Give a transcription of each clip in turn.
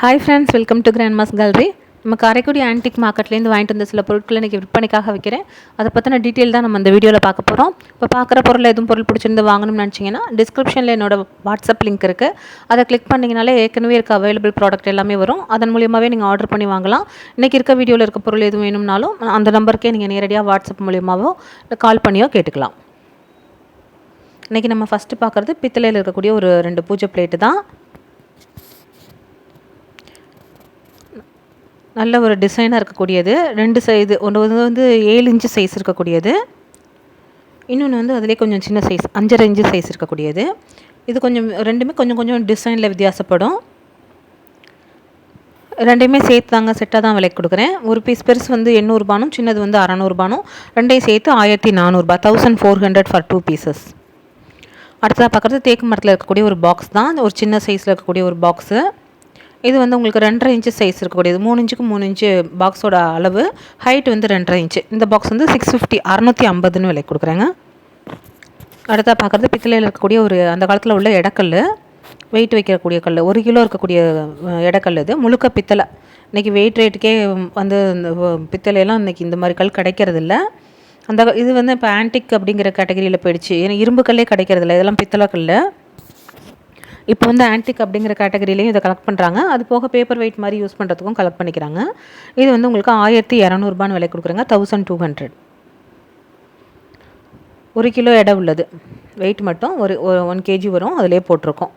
Hi friends welcome to grandma's gallery நம்ம Karaikudi antique மார்க்கெட்லேருந்து வாங்கிட்டு வந்த சில பொருட்களை இன்றைக்கி விற்பனைக்காக வைக்கிறேன். அதை பற்றின டீட்டெயில் தான் நம்ம இந்த வீடியோவில் பார்க்க போகிறோம் இப்போ பார்க்குற பொருள் எதுவும் பொருள் பிடிச்சிருந்து வாங்கணும்னு நினச்சிங்கன்னா டிஸ்கிரிப்ஷனில் என்னோட வாட்ஸ்அப் லிங்க் இருக்குது அதை கிளிக் பண்ணிங்கனாலே ஏற்கனவே இருக்க அவைலபிள் ப்ராடக்ட் எல்லாமே வரும். அதன் மூலியமாகவே நீங்கள் ஆர்டர் பண்ணி வாங்கலாம். இன்றைக்கி இருக்க வீடியோவில் இருக்க பொருள் எதுவும் வேணும்னாலும் அந்த நம்பருக்கே நீங்கள் நேரடியாக வாட்ஸ்அப் மூலியமாகவோ இல்லை கால் பண்ணியோ கேட்டுக்கலாம். இன்றைக்கி நம்ம ஃபஸ்ட்டு பார்க்குறது பித்தளையில் இருக்கக்கூடிய ஒரு ரெண்டு பூஜை பிளேட்டு தான். நல்ல ஒரு டிசைனாக இருக்கக்கூடியது. ரெண்டு சைது ஒன்று வந்து வந்து ஏழு இன்ச்சு சைஸ் இருக்கக்கூடியது. இன்னொன்று வந்து அதிலே கொஞ்சம் சின்ன சைஸ் அஞ்சரை இன்ச்சு சைஸ் இருக்கக்கூடியது. இது கொஞ்சம் ரெண்டுமே கொஞ்சம் கொஞ்சம் டிசைனில் வித்தியாசப்படும். ரெண்டையுமே சேர்த்து தாங்க செட்டாக தான் விலைக்கு கொடுக்குறேன். ஒரு பீஸ் பெருசு வந்து எண்ணூறுபானும் சின்னது வந்து அறநூறுபானும் ரெண்டையும் சேர்த்து ஆயிரத்தி நானூறுபா thousand four hundred for two pieces அடுத்ததாக பார்க்குறது தேக்கு மரத்தில் இருக்கக்கூடிய ஒரு பாக்ஸ் தான். ஒரு சின்ன சைஸில் இருக்கக்கூடிய ஒரு பாக்ஸு இது வந்து உங்களுக்கு ரெண்டரை இன்ச்சு சைஸ் இருக்கக்கூடியது. மூணு இன்ச்சுக்கு மூணு இன்ச்சு பாக்ஸோட அளவு. ஹைட் வந்து ரெண்டரை இன்ச்சு இந்த பாக்ஸ் வந்து சிக்ஸ் ஃபிஃப்டி அறநூற்றி ஐம்பதுன்னு விலை கொடுக்குறேங்க. அடுத்தா பார்க்குறது பித்தளையில் இருக்கக்கூடிய ஒரு அந்த காலத்தில் உள்ள இடக்கல் வெயிட் வைக்கக்கூடிய கல் ஒரு கிலோ இருக்கக்கூடிய இடக்கல் இது. முழுக்க பித்தளை. இன்றைக்கி வெயிட் ரேட்டுக்கே வந்து இந்த பித்தளையெல்லாம் இன்றைக்கி இந்த மாதிரி கல் கிடைக்கிறதில்ல. அந்த இது வந்து இப்போ ஆன்டிக் அப்படிங்கிற கேட்டகரியில் போயிடுச்சு. ஏன்னா இரும்பு கல்லே கிடைக்கிறதில்ல. இதெல்லாம் பித்தளை கல் இப்போ வந்து ஆன்டிக் அப்படிங்கிற கேட்டகரியிலையும் இதை கலெக்ட் பண்ணுறாங்க அது போக பேப்பர் வெயிட் மாதிரி யூஸ் பண்ணுறதுக்கும் கலெக்ட் பண்ணிக்கிறாங்க. இது வந்து உங்களுக்கு ஆயிரத்தி இரநூறுபான்னு விலை கொடுக்குறாங்க. தௌசண்ட் டூ ஹண்ட்ரட் ஒரு கிலோ எடை உள்ளது. வெயிட் மட்டும் ஒரு ஒன் கேஜி வரும். அதிலே போட்டிருக்கோம்.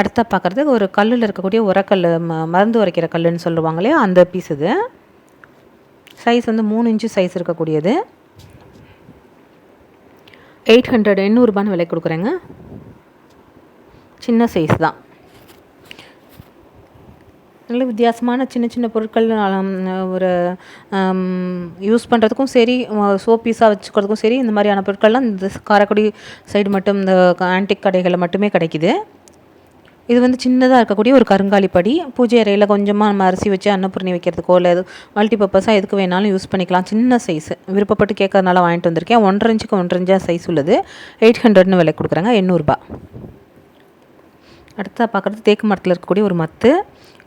அடுத்த பார்க்குறது ஒரு கல்லில் இருக்கக்கூடிய உரக்கல் ம மருந்து உரைக்கிற கல்லுன்னு சொல்லுவாங்களே அந்த பீஸ் இது. சைஸ் வந்து மூணு இன்ச்சு சைஸ் இருக்கக்கூடியது. எயிட் ஹண்ட்ரட் எண்ணூறுபான்னு விலை கொடுக்குறேங்க. சின்ன சைஸ் தான். நல்ல வித்தியாசமான சின்ன சின்ன பொருட்கள் ஒரு யூஸ் பண்ணுறதுக்கும் சரி சோப் பீஸாக வச்சுக்கிறதுக்கும் சரி இந்த மாதிரியான பொருட்கள்லாம் இந்த காரைக்குடி சைடு மட்டும் இந்த ஆன்டிக் கடைகளில் மட்டுமே கிடைக்கிது. இது வந்து சின்னதாக இருக்கக்கூடிய ஒரு கருங்காலி படி. பூஜை அறையில் கொஞ்சமாக நம்ம அரிசி வச்சு அன்னப்பூர்ணி வைக்கிறதுக்கோ இல்லை மல்டி பர்பஸாக எதுக்கு வேணாலும் யூஸ் பண்ணிக்கலாம். சின்ன சைஸ் விருப்பப்பட்டு கேட்கறதுனால வாங்கிட்டு வந்திருக்கேன். ஒன்றரை இன்ச்சுக்கு ஒன்றரை இன்ச்சாக சைஸ் உள்ளது. எயிட் ஹண்ட்ரட்னு விலை கொடுக்குறாங்க. எண்ணூறுபா. அடுத்ததாக பார்க்குறது தேக்கு மரத்தில் இருக்கக்கூடிய ஒரு மத்து.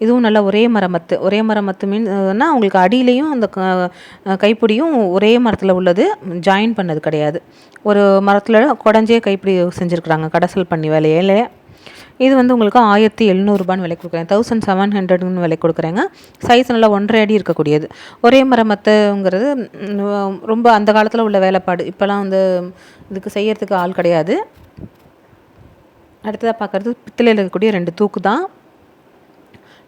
இதுவும் நல்லா ஒரே மரமத்து ஒரே மரமத்து மீன்னா உங்களுக்கு அடியிலையும் அந்த கைப்பிடியும் ஒரே மரத்தில் உள்ளது. ஜாயின் பண்ணது கிடையாது. ஒரு மரத்தில் குடஞ்சே கைப்பிடி செஞ்சுருக்குறாங்க. கடைசல் பண்ணி வேலையிலே. இது வந்து உங்களுக்கு ஆயிரத்தி எழுநூறுபான்னு விலை கொடுக்குறேன். தௌசண்ட் செவன் ஹண்ட்ரட்னு விலை கொடுக்குறேங்க. சைஸ் நல்லா ஒன்றரை அடி இருக்கக்கூடியது. ஒரே மரமத்துங்கிறது ரொம்ப அந்த காலத்தில் உள்ள வேலைப்பாடு. இப்போலாம் வந்து இதுக்கு செய்யறதுக்கு ஆள் கிடையாது. அடுத்ததாக பார்க்குறது பித்தளையில் இருக்கக்கூடிய ரெண்டு தூக்கு தான்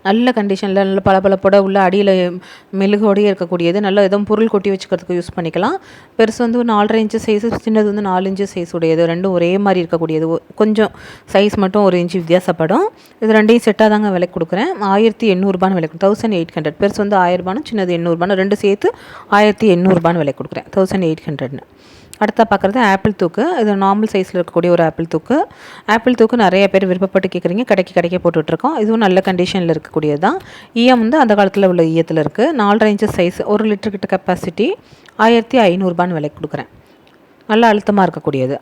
நல்ல கண்டிஷனில் நல்ல பளபளப்போட உள்ள அடியில் மெழுகோடையே இருக்கக்கூடியது. நல்ல எதுவும் பொருள் கொட்டி வச்சுக்கிறதுக்கு யூஸ் பண்ணிக்கலாம். பெருசு வந்து ஒரு நாலரை இன்ச்சு சைஸு சின்னது வந்து நாலு இன்ச்சு சைஸ் உடையது. ரெண்டும் ஒரே மாதிரி இருக்கக்கூடியது. கொஞ்சம் சைஸ் மட்டும் ஒரு இன்ச்சு வித்தியாசப்படும். இது ரெண்டையும் செட்டாக தாங்க விலை கொடுக்குறேன். ஆயிரத்தி எண்ணூறுபான்னு விலை தௌசண்ட் எயிட் ஹண்ட்ரட் பெருசு வந்து ஆயிரரூபானும் சின்னது எண்ணூறுபானு ரெண்டு சேர்த்து ஆயிரத்தி எண்ணூறுபான்னு விலை கொடுக்குறேன். தௌசண்ட் எயிட் ஹண்ட்ரட்னு அடுத்த பார்க்குறது ஆப்பிள் தூக்கு. இது நார்மல் சைஸில் இருக்கக்கூடிய ஒரு ஆப்பிள் தூக்கு. ஆப்பிள் தூக்கு நிறைய பேர் விருப்பப்பட்டு கேட்குறீங்க கடைக்கு கடைக்க போட்டுட்ருக்கோம். இதுவும் நல்ல கண்டிஷனில் இருக்கக்கூடியது தான். ஈயம் வந்து அந்த காலத்தில் உள்ள ஈயத்தில் இருக்குது நாலரை இன்ச்சஸ் சைஸ் ஒரு லிட்டர் கிட்ட கெப்பாசிட்டி ஆயிரத்தி ஐநூறுபான்னு விலைக்கு கொடுக்குறேன். நல்ல அழுத்தமாக இருக்கக்கூடியது.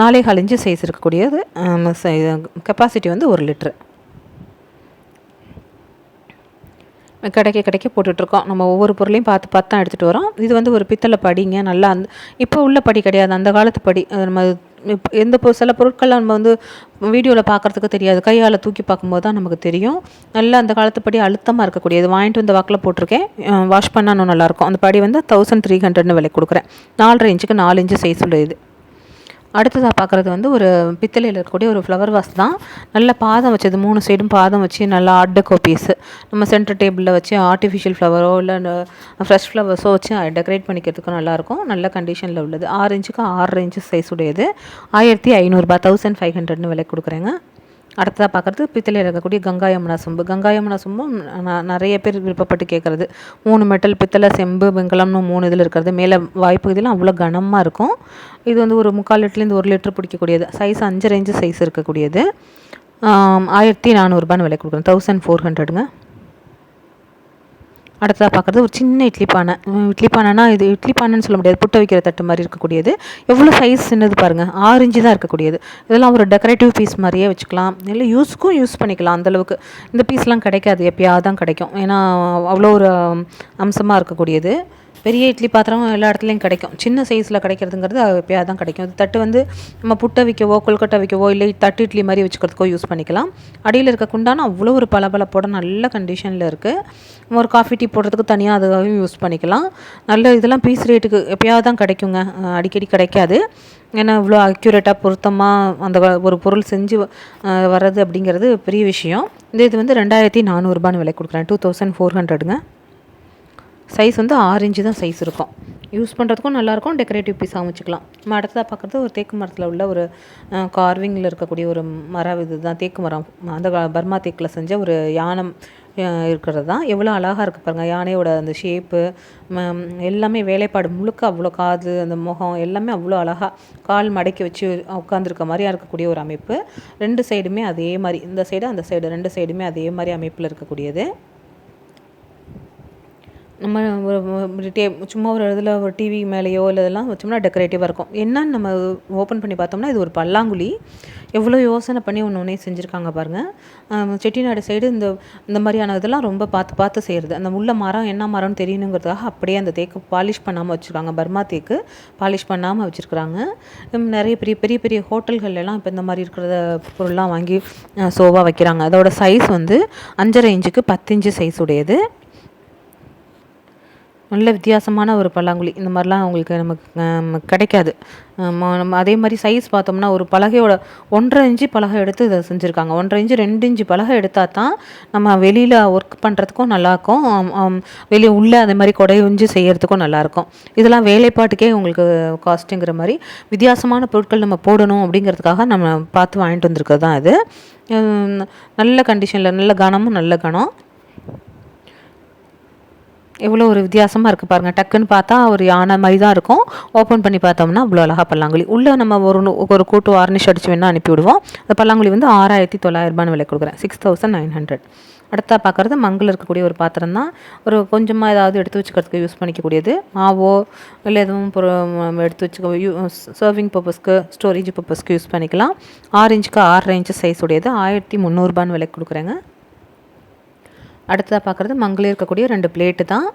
நாலே கால் இன்ச்சு சைஸ் இருக்கக்கூடியது. கெப்பாசிட்டி வந்து ஒரு லிட்ரு கிடைக்க கிடைக்க போட்டுட்ருக்கோம். நம்ம ஒவ்வொரு பொருளையும் பார்த்து பார்த்து தான் எடுத்துகிட்டு வரோம். இது வந்து ஒரு பித்தளை படிங்க. நல்லா அந்த இப்போ உள்ள படி கிடையாது. அந்த காலத்து படி. நம்ம எந்த பொ சில பொருட்கள்லாம் நம்ம வந்து வீடியோவில் பார்க்குறதுக்கு தெரியாது. கையால் தூக்கி பார்க்கும்போது தான் நமக்கு தெரியும். நல்லா அந்த காலத்து படி அழுத்தமாக இருக்கக்கூடியது. வாங்கிட்டு வந்த வாக்கில் போட்டிருக்கேன். வாஷ் பண்ணால் நல்லாயிருக்கும் அந்த படி வந்து தௌசண்ட் த்ரீ ஹண்ட்ரட்னு விலை கொடுக்குறேன். நாலரை இன்ச்சுக்கு நாலு இன்ச்சு சைஸ் உள்ளது அடுத்ததாக பார்க்குறது வந்து ஒரு பித்தளையில் இருக்கக்கூடிய ஒரு ஃப்ளவர் வாஸ் தான். நல்ல பாதம் வச்சது மூணு சைடும் பாதம் வச்சு நல்லா ஆர்ட் பீஸு நம்ம சென்டர் டேபிளில் வச்சு ஆர்டிஃபிஷியல் ஃப்ளவரோ இல்லை ஃப்ரெஷ் ஃப்ளவர்ஸோ வச்சு டெக்கரேட் பண்ணிக்கிறதுக்கும் நல்லாயிருக்கும் நல்ல கண்டிஷனில் உள்ளது. ஆறு இன்ச்சுக்கு ஆறு இன்ச்சு சைஸ் உடையது. ஆயிரத்தி ஐநூறுரூபா தௌசண்ட் ஃபைவ் ஹண்ட்ரட்னு விலை கொடுக்குறேங்க. அடுத்ததாக பார்க்குறது பித்தளையில் இருக்கக்கூடிய கங்காயம்மனா சொம்பு. கங்காயம்மனா சொம்பும் நிறைய பேர் விருப்பப்பட்டு கேட்குறது. மூணு மெட்டல் பித்தளை செம்பு வெங்கலம்னு மூணு இதில் இருக்கிறது. மேலே வாய்ப்பகுதியெலாம் அவ்வளோ கனமாக இருக்கும். இது வந்து ஒரு முக்கால் லிட்டர்லேருந்து ஒரு லிட்டர் பிடிக்கக்கூடியது. சைஸ் அஞ்சு ரேஞ்சு சைஸ் இருக்கக்கூடியது. ஆயிரத்தி நானூறுபான்னு விலை கொடுக்குறோம். தௌசண்ட் ஃபோர் ஹண்ட்ரடுங்க அடுத்ததாக பார்க்குறது ஒரு சின்ன இட்லி பானை. இட்லி பானைனா இது இட்லி பானைன்னு சொல்ல முடியாது. புட்டை வைக்கிற தட்டு மாதிரி இருக்கக்கூடியது. எவ்வளோ சைஸ் சின்னது பாருங்கள் ஆறு இன்ச்சு தான் இருக்கக்கூடியது. இதெல்லாம் ஒரு டெக்கரேட்டிவ் பீஸ் மாதிரியே வச்சுக்கலாம். இல்லை யூஸ்க்கும் யூஸ் பண்ணிக்கலாம். அந்தளவுக்கு இந்த பீஸ்லாம் கிடைக்காது. எப்பயாவது தான் கிடைக்கும். ஏன்னா அவ்வளோ ஒரு அம்சமாக இருக்கக்கூடியது. பெரிய இட்லி பாத்திரம் எல்லா இடத்துலையும் கிடைக்கும். சின்ன சைஸில் கிடைக்கிறதுங்கிறது எப்பயாவது தான் கிடைக்கும். தட்டு வந்து நம்ம புட்டை வைக்கவோ கொல்கட்டை வைக்கவோ இல்லை தட்டு இட்லி மாதிரி வச்சுக்கிறதுக்கோ யூஸ் பண்ணிக்கலாம். அடியில் இருக்க குண்டான அவ்வளோ ஒரு பளபளப்போட நல்ல கண்டிஷனில் இருக்குது ஒரு காஃபி டீ போடுறதுக்கு தனியாக அதுவும் யூஸ் பண்ணிக்கலாம். நல்ல இதெல்லாம் பீஸ் ரேட்டுக்கு எப்பயாவது தான் கிடைக்குங்க. அடிக்கடி கிடைக்காது. ஏன்னா இவ்வளோ அக்யூரேட்டாக பொருத்தமாக அந்த வ- ஒரு பொருள் செஞ்சு வர்றது அப்படிங்கிறது பெரிய விஷயம். இந்த இது வந்து ரெண்டாயிரத்தி நானூறுபான்னு விலை கொடுக்குறேன். டூ தௌசண்ட் ஃபோர் ஹண்ட்ரடுங்க சைஸ் வந்து ஆரஞ்சு தான் சைஸ் இருக்கும். யூஸ் பண்ணுறதுக்கும் நல்லாயிருக்கும் டெக்கரேட்டிவ் பீஸாகவும் வச்சுக்கலாம். நம்ம அடுத்ததாக பார்க்குறது ஒரு தேக்கு மரத்தில் உள்ள ஒரு கார்விங்கில் இருக்கக்கூடிய ஒரு மரம் இது தான் தேக்கு மரம். அந்த பர்மா தேக்கில் செஞ்ச ஒரு யானம் இருக்கிறது தான். எவ்வளோ அழகாக இருக்குது பாருங்கள் யானையோட அந்த ஷேப்பு எல்லாமே வேலைப்பாடு முழுக்க அவ்வளோ காது அந்த முகம் எல்லாமே அவ்வளோ அழகாக கால் மடக்கி வச்சு உட்காந்துருக்க மாதிரியா இருக்கக்கூடிய ஒரு அமைப்பு. ரெண்டு சைடுமே அதே மாதிரி. இந்த சைடு அந்த சைடு ரெண்டு சைடுமே அதே மாதிரி அமைப்பில் இருக்கக்கூடியது. நம்ம ஒரு டே சும்மா ஒரு இதில் ஒரு டிவி மேலேயோ இல்லை இதெல்லாம் வச்சோம்னா டெக்கரேட்டிவாக இருக்கும். என்னன்னு நம்ம ஓப்பன் பண்ணி பார்த்தோம்னா இது ஒரு பல்லாங்குழி. எவ்வளோ யோசனை பண்ணி ஒன்று ஒன்றே செஞ்சுருக்காங்க பாருங்கள் செட்டிநாடு சைடு இந்த இந்த மாதிரியான இதெல்லாம் ரொம்ப பார்த்து பார்த்து செய்கிறது அந்த உள்ள மரம் என்ன மரம்னு தெரியணுங்கிறதுக்காக அப்படியே அந்த தேக்கு பாலிஷ் பண்ணாமல் வச்சுருக்காங்க. பர்மா தேக்கு பாலிஷ் பண்ணாமல் வச்சுருக்குறாங்க. நிறைய பெரிய பெரிய பெரிய ஹோட்டல்கள்லாம் இப்போ இந்த மாதிரி இருக்கிற பொருள்லாம் வாங்கி சோவாக வைக்கிறாங்க. அதோட சைஸ் வந்து அஞ்சரை இன்ச்சுக்கு பத்து இன்ச்சு சைஸ் உடையது. நல்ல வித்தியாசமான ஒரு பல்லாங்குழி. இந்த மாதிரிலாம் உங்களுக்கு நமக்கு கிடைக்காது. அதே மாதிரி சைஸ் பார்த்தோம்னா ஒரு பலகையோட ஒன்றரை இன்ச்சு பலகை எடுத்து இதை செஞ்சுருக்காங்க. ஒன்றரை இன்ச்சு ரெண்டு இன்ச்சு பலகை எடுத்தால் தான் நம்ம வெளியில் ஒர்க் பண்ணுறதுக்கும் நல்லாயிருக்கும். வெளியே உள்ளே அதே மாதிரி கொடை இஞ்சி செய்கிறதுக்கும் நல்லாயிருக்கும். இதெல்லாம் வேலைப்பாட்டுக்கே உங்களுக்கு காஸ்ட்டுங்கிற மாதிரி வித்தியாசமான பொருட்கள் நம்ம போடணும் அப்படிங்கிறதுக்காக நம்ம பார்த்து வாங்கிட்டு வந்திருக்கிறது தான் இது. நல்ல கண்டிஷனில் நல்ல கனமும் நல்ல கனம். எவ்வளோ ஒரு வித்தியாசமாக இருக்குது பாருங்கள் டக்குன்னு பார்த்தா ஒரு யானை மாதிரி தான் இருக்கும். ஓப்பன் பண்ணி பார்த்தோம்னா அவ்வளோ அழகாக பல்லாங்குழி. உள்ளே நம்ம ஒரு ஒரு கூட்டு வார்னிஷ் அடிச்சு வேணால் அனுப்பிவிடுவோம். அந்த பல்லாங்குழி வந்து ஆறாயிரத்தி தொள்ளாயிரரூபான்னு விலை கொடுக்குறேன். சிக்ஸ் தௌசண்ட் நைன் ஹண்ட்ரட் அடுத்தா பார்க்குறது மங்கில் இருக்கக்கூடிய ஒரு பாத்திரம் தான். ஒரு கொஞ்சமாக ஏதாவது எடுத்து வச்சுக்கிறதுக்கு யூஸ் பண்ணிக்கக்கூடியது. மாவோ இல்லை எதுவும் எடுத்து வச்சுக்க யூ சர்விங் பர்பஸ்க்கு ஸ்டோரேஜ் பர்பஸ்க்கு யூஸ் பண்ணிக்கலாம். ஆறு இன்ச்சுக்கு ஆறரை இன்ச்சு சைஸ் உடையது. ஆயிரத்தி முந்நூறுபான்னு விலை கொடுக்குறேங்க. அடுத்ததாக பார்க்குறது மங்களில் இருக்கக்கூடிய ரெண்டு பிளேட்டு தான்.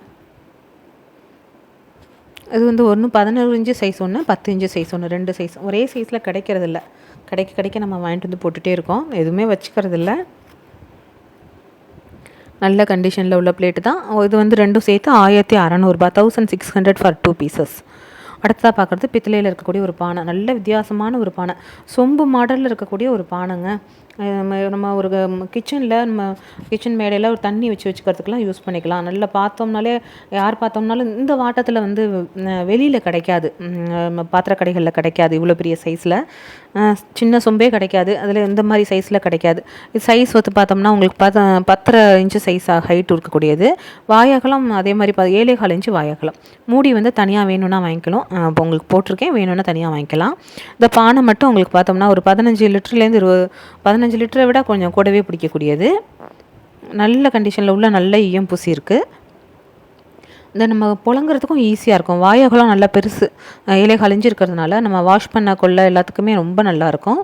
இது வந்து ஒன்று பதினோரு இன்ச்சு சைஸ் ஒன்று பத்து இன்ச்சு சைஸ் ஒன்று ரெண்டு சைஸ் ஒரே சைஸில் கிடைக்கிறதில்ல. கிடைக்க கிடைக்க நம்ம வாங்கிட்டு வந்து போட்டுகிட்டே இருக்கோம். எதுவுமே வச்சுக்கிறதில்ல. நல்ல கண்டிஷனில் உள்ள பிளேட்டு தான். இது வந்து ரெண்டும் சேர்த்து ஆயிரத்தி அறநூறுபா thousand six hundred for two pieces அடுத்ததாக பார்க்குறது பித்தளையில் இருக்கக்கூடிய ஒரு பானை. நல்ல வித்தியாசமான ஒரு பானை. சொம்பு மாடலில் இருக்கக்கூடிய ஒரு பானைங்க. நம்ம நம்ம ஒரு கிச்சனில் நம்ம கிச்சன் மேடையில் ஒரு தண்ணி வச்சு வச்சுக்கிறதுக்கெலாம் யூஸ் பண்ணிக்கலாம். நல்லா பார்த்தோம்னாலே யார் பார்த்தோம்னாலும் இந்த வாட்டத்தில் வந்து வெளியில் கிடைக்காது. பாத்திர கடைகளில் கிடைக்காது இவ்வளோ பெரிய சைஸில் சின்ன சொம்பே கிடைக்காது. அதில் இந்த மாதிரி சைஸில் கிடைக்காது. சைஸ் வந்து பார்த்தோம்னா உங்களுக்கு பத பத்தரை இன்ச்சு சைஸ் ஹைட் இருக்கக்கூடியது. வாயகலம் அதே மாதிரி பா ஏழே கால் இன்ச்சு வாயகலம். மூடி வந்து தனியாக வேணும்னா வாங்கிக்கலாம். இப்போ உங்களுக்கு போட்டிருக்கேன். வேணும்னா தனியாக வாங்கிக்கலாம். இந்த பானை மட்டும் உங்களுக்கு பார்த்தோம்னா ஒரு பதினஞ்சு லிட்டர்லேருந்து இருபது பதினஞ்சு லிட்டரை விட கொஞ்சம் கூடவே பிடிக்கக்கூடியது. நல்ல கண்டிஷனில் உள்ள நல்ல ஈயம் பூசி இருக்குது இந்த நம்ம புழங்குறதுக்கும் ஈஸியாக இருக்கும். வாயகலாம் நல்லா பெருசு இலை கழிஞ்சு இருக்கிறதுனால நம்ம வாஷ் பண்ண கொள்ள எல்லாத்துக்குமே ரொம்ப நல்லாயிருக்கும்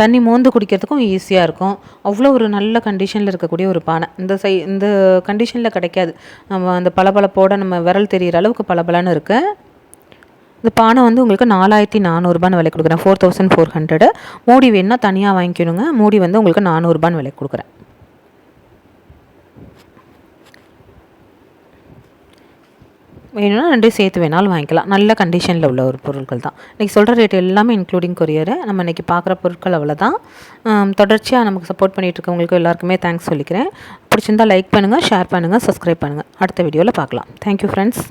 தண்ணி மோந்து குடிக்கிறதுக்கும் ஈஸியாக இருக்கும். அவ்வளோ ஒரு நல்ல கண்டிஷனில் இருக்கக்கூடிய ஒரு பானை. இந்த சை இந்த கண்டிஷனில் கிடைக்காது. நம்ம அந்த பளபளப்போட நம்ம விரல் தெரிகிற அளவுக்கு பளபளன்னு இருக்குது இந்த பானை வந்து உங்களுக்கு நாலாயிரத்தி நானூறுபான்னு விலை கொடுக்குறேன். ஃபோர் தௌசண்ட் ஃபோர் ஹண்ட்ரடு மூடி வேணுன்னா தனியாக வாங்கிக்கணுங்க. மூடி வந்து உங்களுக்கு நானூறுபான்னு விலை கொடுக்குறேன். வேணும்னா ரெண்டையும் சேர்த்து வேணாலும் வாங்கிக்கலாம். நல்ல கண்டிஷனில் உள்ள ஒரு பொருட்கள் தான். இன்றைக்கி சொல்கிற ரேட் எல்லாமே இன்க்ளூடிங் கொரியரு நம்ம இன்றைக்கி பார்க்குற பொருட்கள் அவ்வளோதான் தொடர்ச்சியாக நமக்கு சப்போர்ட் பண்ணிகிட்டு இருக்கவங்களுக்கு எல்லாருக்குமே தேங்க்ஸ் சொல்லிக்கிறேன். பிடிச்சிருந்தா லைக் பண்ணுங்கள் ஷேர் பண்ணுங்கள் சப்ஸ்கிரைப் பண்ணுங்கள் அடுத்த வீடியோவில் பார்க்கலாம். Thank you friends